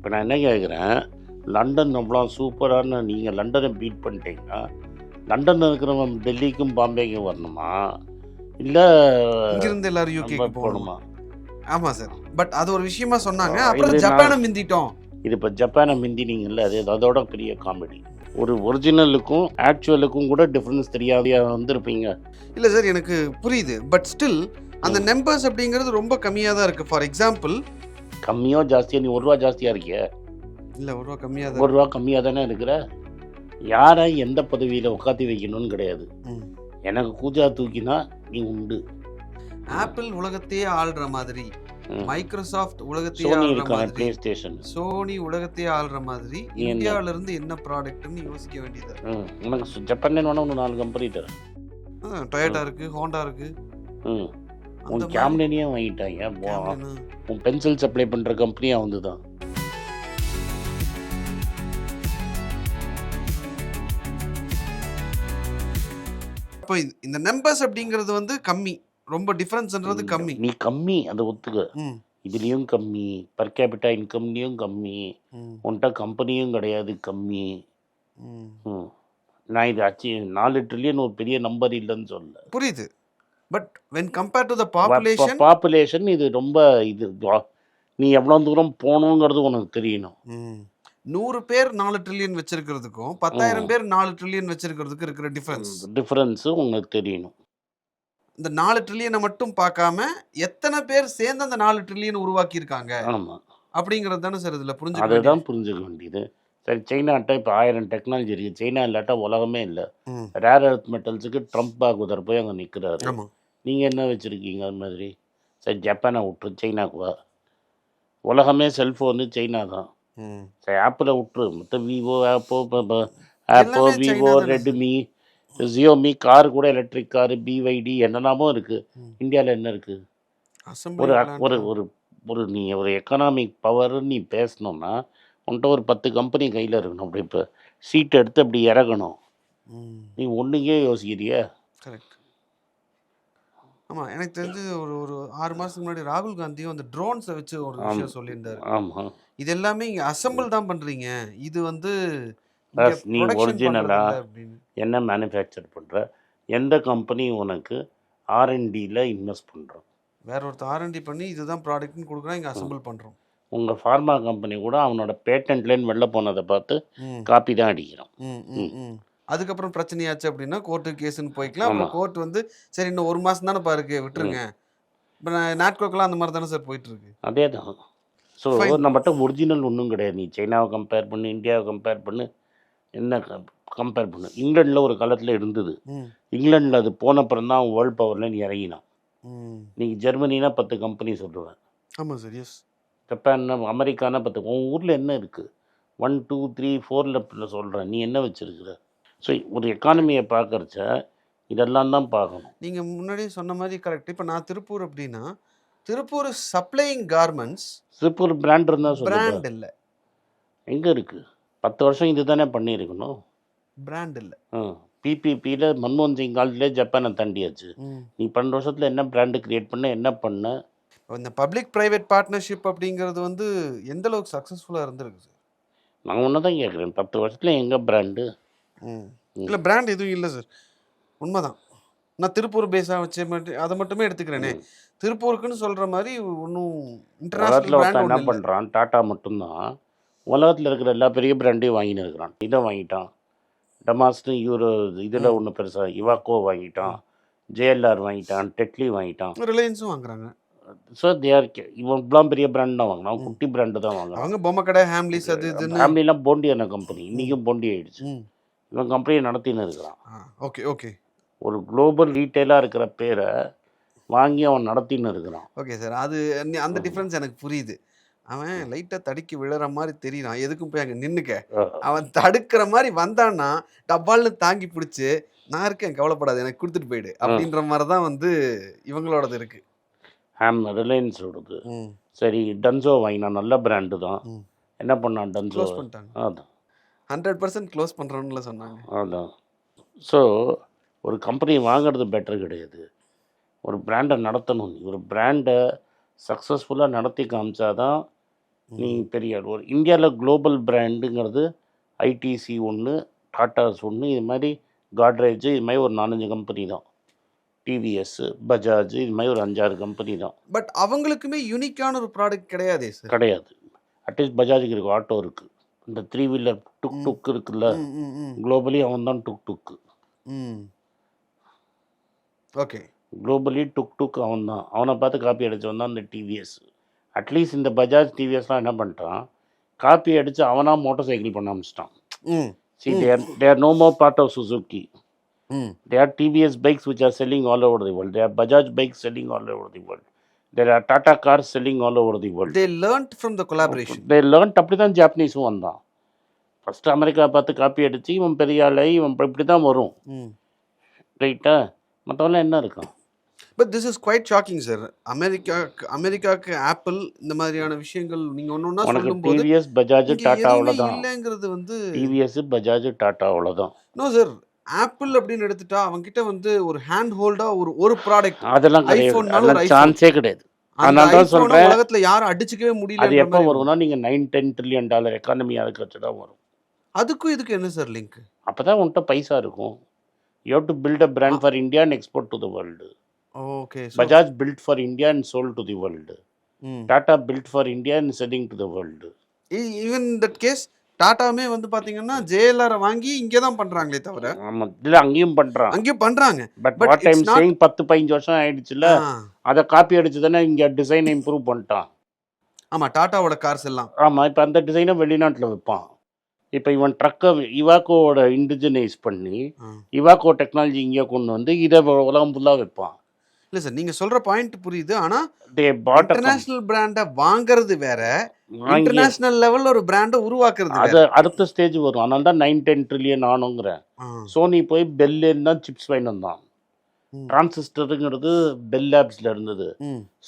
இப்போ நான் என்ன கேட்குறேன் லண்டன் அவ்வளோ சூப்பரான நீங்கள் லண்டனை பீட் பண்ணிட்டீங்கன்னா லண்டனில் இருக்கிறவன் டெல்லிக்கும் பாம்பேக்கும் வரணுமா? இல்லை இங்கிருந்து எல்லாரும் யூகேக்கு போகணுமா? போகணுமா? ஆமா சார். பட் அது ஒரு விஷயமா சொன்னாங்க. அப்புறம் ஜப்பானை மிந்திட்டோம். இது இப்போ ஜப்பானை மிந்தினீங்கல்ல அது அதோட பெரிய காமெடி. ஒரு ஒரிஜினலுக்கும் ஆக்சுவலுக்கும் கூட டிஃப்ரென்ஸ் தெரியாதையா வந்திருப்பீங்க. இல்ல சார் எனக்கு புரியுது. பட் ஸ்டில் அந்த நம்பர்ஸ் அப்படிங்கிறது ரொம்ப கம்மியா தான் இருக்கு. ஃபார் எக்ஸாம்பிள் கம்மியோ ஜாஸ்தியா நீ ஒரு ரூபா ஜாஸ்தியாக இருக்கிய? இல்ல ஒரு ரூபா கம்மியா தான் ஒரு ரூபா கம்மியாக தானே இருக்கிற? யாரை எந்த பதவியில் உட்காத்தி வைக்கணும்னு கிடையாது. எனக்கு கூஜா தூக்கினா நீ உண்டு. ஆப்பிள் உலகத்தையே ஆள்ற மாதிரி. மைக்ரோசாஃப்ட் உலகத்தையே ஆள்ற மாதிரி ஸ்டேஷன் சோனி உலகத்தையே ஆள்ற மாதிரி? இந்தியாவில இருந்து என்ன ப்ராடக்ட்னு யோசிக்க வேண்டியது? உனக்கு ஜப்பான்ல வேணா ஒன்று நாலு கம்பெனி தரேன். டொயோட்டா இருக்கு ஹோண்டா இருக்கு. உன் கேம்லினியே வாங்கிட்டாங்க உன் பென்சில் சப்ளை பண்ணுற கம்பெனி அவந்து தான் அப்போ இந்த- நம்பர்ஸ் அப்படிங்கிறது வந்து கம்மி. ரொம்ப டிஃபரன்ஸ்ன்றது கம்மி. நீ கம்மி அதை ஒத்துக்க. இதுலேயும் கம்மி. பர் கேபிட்டா இன்கம்லேயும் கம்மி. உன்கிட்ட கம்பெனியும் கிடையாது கம்மி. நான் இது அச்சு நாலு ட்ரில்லியன் ஒரு பெரிய நம்பர் இல்லைன்னு சொல்லல. புரியுது. But when compare to the population population இது ரொம்ப இது நீ எவ்வளோ தூரம் போகணுங்கிறது உனக்கு தெரியணும். நூறு பேர் நாலு ட்ரில்லியன் வச்சிருக்கிறதுக்கும் பத்தாயிரம் பேர் நாலு ட்ரில்லியன் வச்சிருக்கிறதுக்கு இருக்கிற டிஃபரன்ஸ் டிஃப்ரென்ஸு உனக்கு தெரியணும். இந்த நாலு ட்ரில்லியனை மட்டும் பார்க்காம எத்தனை பேர் சேர்ந்து அந்த நாலு ட்ரில்லியன் உருவாக்கி இருக்காங்க ஆமாம் அப்படிங்கிறது தானே சார் இதுல புரிஞ்சுக்க அதை வேண்டியது. தான் புரிஞ்சுக்க வேண்டியது. சரி சைனாட்ட இப்போ ஆயிரம் டெக்னாலஜி இருக்குது சைனா இல்லாட்டா உலகமே இல்லை. ரேர் எர்த் மெட்டல்ஸுக்கு ட்ரம்ப் பாகுதர் போய் அங்கே நிற்கிறாரு நீங்கள் என்ன வச்சுருக்கீங்க அது மாதிரி? சரி ஜப்பானை விட்டுரு சைனாக்கு வா உலகமே செல்ஃபோனு சைனா தான். சரி ஆப்பிளை விட்டுரு மொத்த Vivo Oppo Oppo Vivo Redmi Xiaomi car கூட எலக்ட்ரிக் காரு பிவைடி என்னெல்லாமோ இருக்குது. இந்தியாவில் என்ன இருக்குது ஒரு. ஒரு ஒரு ஒரு நீ ஒரு எக்கனாமிக் பவர் நீ பேசணும்னா உன்கிட்ட ஒரு பத்து கம்பெனி கையில் இருக்கணும். அப்படி இப்போ சீட் எடுத்து அப்படி இறங்கணும். நீ ஒன்றுக்கே யோசிக்கிறிய? கரெக்ட் ஆமா எனக்கு தெரிஞ்சு ஒரு ஒரு ஆறு மாசத்துக்கு முன்னாடி ராகுல் காந்தியும் அந்த ட்ரோன்ஸை வச்சு ஒரு விஷயம் சொல்லியிருந்தாரு. ஆமாம் இது எல்லாமே இங்க அசெம்பிள் தான் பண்றீங்க. இது வந்து நீ அப்படின்னு. என்ன மேனுஃபேக்சர் பண்ணுற எந்த கம்பெனி உனக்கு ஆர்என்டியில் இன்வெஸ்ட் பண்ணுறோம் வேற ஒருத்தர் ஆர்என்டி பண்ணி இதுதான் ப்ராடக்ட்னு கொடுக்குறோம் இங்க அசெம்பிள் பண்றோம். உங்கள் ஃபார்மா கம்பெனி கூட அவனோட பேட்டன்ட்லேன்னு வெளில போனதை பார்த்து காப்பி தான் அடிக்கிறான். ம், ம், ம். அதுக்கப்புறம் பிரச்சனையாச்சு அப்படின்னா கோர்ட்டு கேஸ்ன்னு போய்க்கலாம். அப்புறம். கோர்ட் வந்து சரி இன்னும் ஒரு மாசம் தானே பாருக்கு விட்டுருங்க. இப்போ நாட்கோக்கெல்லாம் அந்த மாதிரி தானே சார் போயிட்டு இருக்கு அதே தான் ஸோ. நம்மகிட்ட ஒரிஜினல் ஒன்றும் கிடையாது. நீ சைனாவை கம்பேர் பண்ணு இந்தியாவை கம்பேர் பண்ணு என்ன கம்பேர் பண்ணு. இங்கிலாண்டில் ஒரு காலத்தில் இருந்தது. இங்கிலாண்டில் அது போன அப்புறம் தான் வேர்ல்ட் பவரில் நீ இறங்கினான். நீ ஜெர்மனினா பத்து கம்பெனி சொல்லுவேன். ஆமா சார் எஸ் ஜப்பான்னா அமெரிக்கானா பத்து. உன் ஊரில் என்ன இருக்குது ஒன் டூ த்ரீ ஃபோரில் சொல்கிறேன் நீ என்ன வச்சுருக்குற? ஸோ ஒரு எக்கானமியை பார்க்கறச்ச இதெல்லாம் தான் பார்க்கணும் நீங்க முன்னாடியே சொன்ன மாதிரி கரெக்ட் இப்போ நான் திருப்பூர் அப்படின்னா Tiruppur supplying garments Tiruppur brand இருந்தால் பிராண்ட் இல்ல. எங்கே இருக்குது பத்து வருஷம் இது தானே பண்ணியிருக்கணும் பிராண்ட் இல்ல பிபிபியில் மன்மோகன் சிங் காலத்திலே ஜப்பானை தாண்டியாச்சு. நீ பன்னெண்டு வருஷத்தில் என்ன பிராண்டு கிரியேட் பண்ண என்ன பண்ண? இந்த பப்ளிக் பிரைவேட் பார்ட்னர்ஷிப் அப்படிங்கிறது வந்து எந்த அளவுக்கு சக்ஸஸ்ஃபுல்லாக இருந்திருக்கு சார் நான் ஒன்று தான் கேட்குறேன் பத்து வருஷத்தில் எங்கே பிராண்டு ம். இல்லை பிராண்ட் எதுவும் இல்லை சார் உண்மைதான். நான் திருப்பூர் பேஸாக வச்சு மட்டும் அதை மட்டுமே எடுத்துக்கிறேனே. திருப்பூருக்குன்னு சொல்கிற மாதிரி ஒன்றும் இன்டர்நேஷ்னல் என்ன பண்ணுறான் டாட்டா மட்டும்தான். உலகத்தில் இருக்கிற எல்லா பெரிய பிராண்டையும் வாங்கின்னு இருக்கிறான். இதை வாங்கிட்டான். டமாஸ்னு யூரோ இதில் ஒன்று பெருசாக இவாக்கோ வாங்கிட்டான். ஜேஎல்ஆர் வாங்கிட்டான். டெட்லி வாங்கிட்டான். ரிலையன்ஸும் வாங்குறாங்க. ஸோ தேர் இவன் பெரிய பிராண்ட் தான் வாங்கினான் குட்டி பிராண்டு தான் வாங்கினான் அவங்க பொம்மை கடை ஹேம்லிஸ் அது ஃபேமிலிலாம் போண்டியான கம்பெனி இன்றைக்கும் போண்டி ஆயிடுச்சு. இவன் கம்பெனியை நடத்தின்னு இருக்கிறான். ஓகே ஓகே ஒரு குளோபல் ரீட்டைலாக இருக்கிற பேரை வாங்கி அவன் நடத்தின்னு இருக்கிறான். ஓகே சார் அது அந்த டிஃப்ரென்ஸ் எனக்கு புரியுது. அவன் லைட்டாக தடுக்கி விழுற மாதிரி தெரியுறான். எதுக்கும் போய் அங்கே நின்னுக்க. அவன் தடுக்கிற மாதிரி வந்தான்னா டப்பால்னு தாங்கி பிடிச்சி நான் இருக்கேன் கவலைப்படாது எனக்கு கொடுத்துட்டு போயிடு. அப்படின்ற மாதிரி தான் வந்து இவங்களோடது இருக்கு. ஹேம் ரிலையன்ஸோடது சரி டன்சோ வாங்கினான் நல்ல பிராண்டு தான். என்ன பண்ணான் டன்சோ அதான். ஹண்ட்ரட் பர்சன்ட் க்ளோஸ் பண்ணுறோன்னு சொன்னாங்க. அதான் ஸோ ஒரு கம்பெனி வாங்குறது பெட்டர் கிடையாது. ஒரு பிராண்டை நடத்தணும். நீ ஒரு பிராண்டை சக்ஸஸ்ஃபுல்லாக நடத்தி காமிச்சாதான் நீ பெரிய ஆள். ஒரு இந்தியாவில் குளோபல் பிராண்டுங்கிறது ஐடிசி ஒன்று டாட்டாஸ் ஒன்று இது மாதிரி காட்ரேஜ் இது மாதிரி ஒரு நாலஞ்சு கம்பெனி தான். டிவிஎஸ் பஜாஜ் இது மாதிரி ஒரு அஞ்சாறு கம்பெனி தான். பட் அவங்களுக்குமே யூனிக்கான ஒரு ப்ராடக்ட் கிடையாதே சார் கிடையாது. அட்லீஸ்ட் பஜாஜுக்கு இருக்கு ஆட்டோ இருக்குது இந்த த்ரீ வீலர் டுக். டுக் இருக்குல்ல குளோபலி அவன் தான் டுக் டுக்கு ம். ஓகே. குளோபலி டுக் டுக் அவன் தான். அவனை பார்த்து காப்பி அடிச்சவன் தான் இந்த டிவிஎஸ் அட்லீஸ்ட் இந்த பஜாஜ் டிவிஎஸ்லாம் என்ன பண்ணிட்டான்? காப்பி அடித்து அவனா மோட்டார் சைக்கிள் பண்ண ஆரம்பிச்சிட்டான். See there there no more part of Suzuki hmm. There are TVS bikes which are selling all over the world. There are Bajaj bikes selling all There are Tata cars selling all over the world. They learnt from the collaboration They learnt அப்படி தான் ஜாப்பனீஸும் வந்தான். First America பார்த்து copy அடித்து இவன் பெரிய ஆளை இவன் இப்படி தான் வரும். ரைட்டா மற்றவெல்லாம் என்ன இருக்கான்? But this is quite shocking sir America அமெரிக்காக்கு Apple இந்த மாதிரியான விஷயங்கள் நீங்க ஒன்று ஒன்றா சொல்லும்போது டிவிஎஸ் பஜாஜ் டாட்டா அவ்வளோதான் இல்லைங்கிறது வந்து டிவிஎஸ் பஜாஜ் டாட்டா அவ்வளோதான் நோ சார் ஆப்பிள் அப்படின்னு எடுத்துட்டா அவங்க கிட்ட வந்து ஒரு ஹேண்ட் ஹோல்டா ஒரு ஒரு ப்ராடக்ட் அதெல்லாம் iPhone. சான்ஸே கிடையாது. அதனால தான் சொல்றேன். உலகத்துல யாரும் அடிச்சுக்கவே அது முடியல எப்போ வரும்னா நீங்கள் nine ten trillion dollar economy அதுக்கு வச்சு தான் வரும். அதுக்கும் இதுக்கு என்ன சார் லிங்க் அப்போ தான் உன்கிட்ட பைசா இருக்கும். You have to build a brand for India and export to the world okay Bajaj build for India and sold to the world Tata build for India and selling to the world even that case டாட்டாமே வந்து பாத்தீங்கன்னா JLR வாங்கி இங்கே தான் பண்றாங்களே தவிர ஆமாம் இல்லை அங்கேயும் பண்ணுறான் அங்கேயும் பண்றாங்க. பட் வாட் டைம் சேயிங் பத்து பதினஞ்சு வருஷம் ஆயிடுச்சுல்ல ஆ. அதை காப்பி அடிச்சு தானே இங்கே டிசைனை இம்ப்ரூவ் பண்ணிட்டான். ஆமா டாட்டாவோட கார்ஸ் எல்லாம். ஆமாம் இப்போ அந்த டிசைனை வெளிநாட்டில் வைப்பான் இப்போ இவன் ட்ரக்கை இவாக்கோவோட இண்டிஜினைஸ் பண்ணி. இவாக்கோ டெக்னாலஜி இங்கே கொண்டு வந்து இதை உலகம் ஃபுல்லாக வைப்பான் இல்ல சார் நீங்க சொல்ற பாயிண்ட் புரியுது ஆனா தே பாட் இன்டர்நேஷனல் பிராண்ட வாங்குறது வேற இன்டர்நேஷனல் லெவல்ல ஒரு பிராண்ட உருவாக்குறது அது அடுத்த ஸ்டேஜ் வரும். அதனால தான் நைன் டென் ட்ரில்லியன் ஆனுங்கிறேன். சோனி போய் பெல்லேருந்து தான் சிப்ஸ் வாங்கிட்டு வந்தான். டிரான்சிஸ்டருங்கிறது பெல் லேப்ஸில் இருந்தது.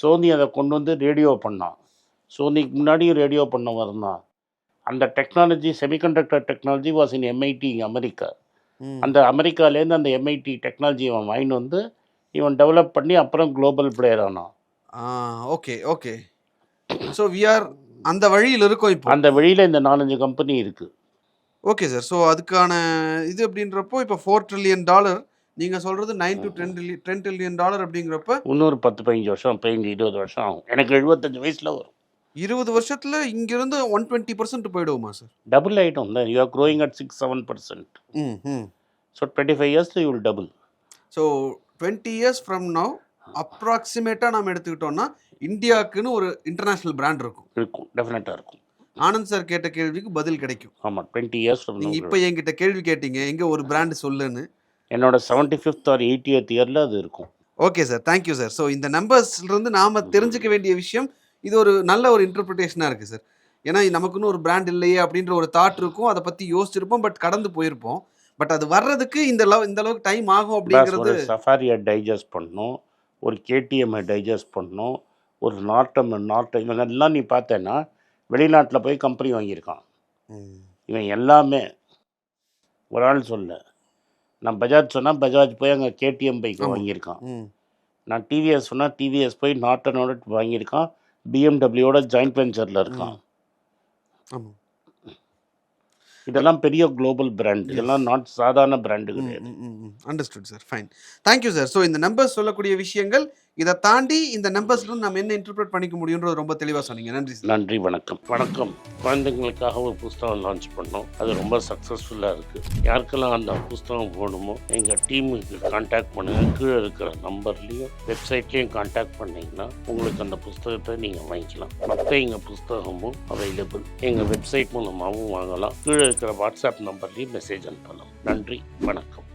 சோனி அதை கொண்டு வந்து ரேடியோ பண்ணான். சோனிக்கு முன்னாடியும் ரேடியோ பண்ண இருந்தான். அந்த technology semiconductor technology was in MIT America. அந்த அமெரிக்காலேருந்து அந்த எம்ஐடி டெக்னாலஜி அவன் வாங்கிட்டு வந்து இவன் டெவலப் பண்ணி அப்புறம் குளோபல் பிளேயர் ஆனான். Okay okay so we are அந்த வழியில் இருக்கோம் இப்போ. அந்த வழியில் இந்த நாலஞ்சு கம்பெனி இருக்குது ஓகே சார் ஸோ அதுக்கான இது அப்படின்றப்போ இப்போ ஃபோர் ட்ரில்லியன் டாலர் நீங்க சொல்றது nine to ten trillion ten trillion dollar அப்படிங்கிறப்ப இன்னொரு பத்து பதினஞ்சு வருஷம் பதினஞ்சு இருபது வருஷம் ஆகும். எனக்கு எழுபத்தஞ்சு வயசில் வரும். இருபது வருஷத்துல இங்கிருந்து ஒன் டுவெண்ட்டி பர்சன்ட் போயிடுவோமா சார் டபுள் ஆகிட்டோம் தான் you are growing at six seven percent hmm hmm so twenty five இயர்ஸில் you will double so twenty years from now அப்ராக்சிமேட்டாக நம்ம எடுத்துக்கிட்டோம்னா இந்தியாவுக்குன்னு ஒரு இன்டர்நேஷ்னல் பிராண்ட் இருக்கும். இருக்கும். டெஃபினட்டாக இருக்கும். ஆனந்த் சார் கேட்ட கேள்விக்கு பதில் கிடைக்கும். ஆமாம் டுவெண்ட்டி இயர்ஸ் நீங்க இப்போ என்கிட்ட கேள்வி கேட்டீங்க எங்க ஒரு பிராண்ட் சொல்லுன்னு. என்னோட செவன்ட்டி ஃபிஃப்த் ஆர் எயிட்டியத் இயரில் அது இருக்கும். Okay sir thank you sir so இந்த நம்பர்ஸ்ல இருந்து நாம தெரிஞ்சுக்க வேண்டிய விஷயம் இது ஒரு நல்ல ஒரு இன்டர்பிரிட்டேஷனாக இருக்கு சார் ஏன்னா நமக்குன்னு ஒரு பிராண்ட் இல்லையே அப்படின்ற ஒரு தாட் இருக்கும். அதை பத்தி யோசிச்சிருப்போம் பட் கடந்து போயிருப்போம். பட் அது வர்றதுக்கு இந்த அளவு இந்த அளவுக்கு டைம் ஆகும் அப்படிங்கிறது சஃபாரியை டைஜஸ்ட் பண்ணணும். ஒரு கேடிஎம்மை டைஜஸ்ட் பண்ணணும் ஒரு நாட்டம் நாட்டம் இவங்கெல்லாம் நீ பார்த்தேன்னா வெளிநாட்டில் போய் கம்பெனி வாங்கியிருக்கான். இவன் எல்லாமே ஒரு ஆள் சொல்ல நான் பஜாஜ் சொன்னால் பஜாஜ் போய் அங்கே கேடிஎம் பைக். வாங்கியிருக்கான். நான் டிவிஎஸ் சொன்னால் டிவிஎஸ் போய் நாட்டனோட வாங்கியிருக்கான் பிஎம்டபிள்யூட ஜாயிண்ட் வெஞ்சரில் இருக்கான் இதெல்லாம் பெரிய குளோபல் பிராண்ட் இதெல்லாம் நாட் சாதாரண பிராண்டு கிடையாது. Understood sir fine thank you sir so இந்த நம்பர்ஸ் சொல்லக்கூடிய விஷயங்கள் இதை தாண்டி இந்த நம்பர்ஸ்ல நம்ம என்ன இன்டர்பிரேட் பண்ணிக்க முடியுன்றது ரொம்ப தெளிவாக சொன்னீங்க. நன்றி நன்றி வணக்கம். வணக்கம். குழந்தைங்களுக்காக ஒரு புஸ்தகம் லான்ச் பண்ணோம். அது ரொம்ப சக்ஸஸ்ஃபுல்லாக இருக்குது யாருக்கெல்லாம் அந்த புஸ்தகம் போகணுமோ எங்கள் டீமுக்கு காண்டாக்ட் பண்ணுங்கள் கீழே இருக்கிற நம்பர்லேயும் வெப்சைட்லேயும் காண்டாக்ட் பண்ணிங்கன்னா உங்களுக்கு அந்த புஸ்தகத்தை நீங்கள் வாங்கிக்கலாம். மற்ற எங்கள் புஸ்தகமும் அவைலபிள் எங்கள் வெப்சைட் மூலமாகவும் வாங்கலாம். கீழே இருக்கிற வாட்ஸ்அப் நம்பர்லேயும் மெசேஜ் அனுப்பலாம். நன்றி வணக்கம்.